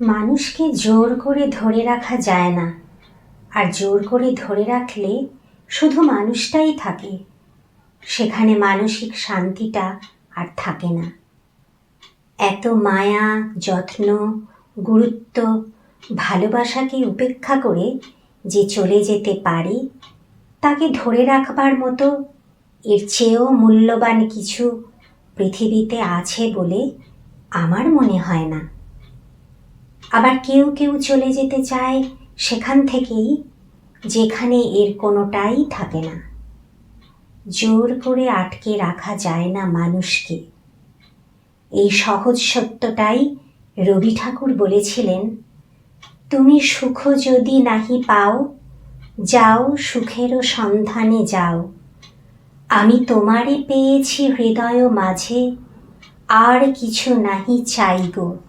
মানুষকে জোর করে ধরে রাখা যায় না। আর জোর করে ধরে রাখলে শুধু মানুষটাই থাকে। সেখানে মানসিক শান্তিটা আর থাকে না। এত মায়া, যত্ন, গুরুত্ব, ভালোবাসাকে উপেক্ষা করে যে চলে যেতে পারে, তাকে ধরে রাখবার মতো এর চেয়েও মূল্যবান কিছু পৃথিবীতে আছে বলে আমার মনে হয় না। আবার কেউ কেউ চলে যেতে চায় সেখান থেকেই, যেখানে এর কোনোটাই থাকে না। জোর করে আটকে রাখা যায় না মানুষকে। এই সহজ সত্যটাই রবি ঠাকুর বলেছিলেন, তুমি সুখ যদি নাহি পাও, যাও সুখেরও সন্ধানে যাও। আমি তোমারে পেয়েছি হৃদয় মাঝে, আর কিছু নাহি চাই গো।